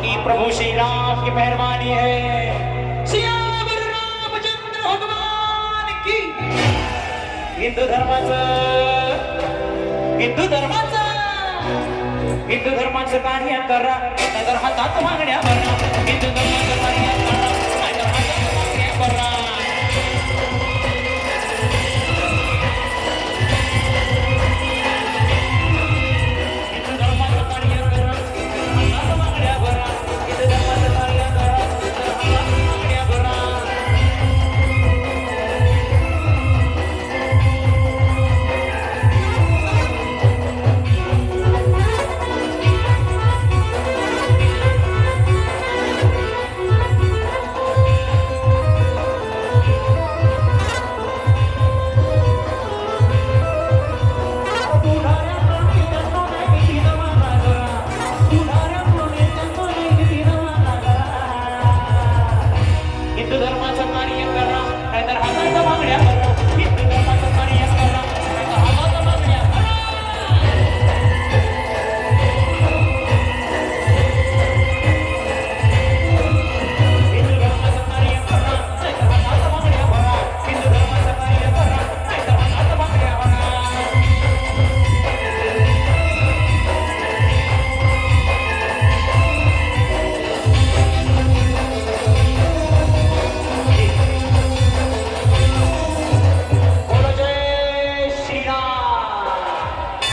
की प्रभु श्री राम की मेहरबानी है रामचंद्र भगवान की हिंदू धर्माचं हिंदू धर्माचं हिंदू धर्माचं कार्य करा हातात मागण्या हिंदू धर्माचं कार्य करा नाहीतर हाताच्या मागण्या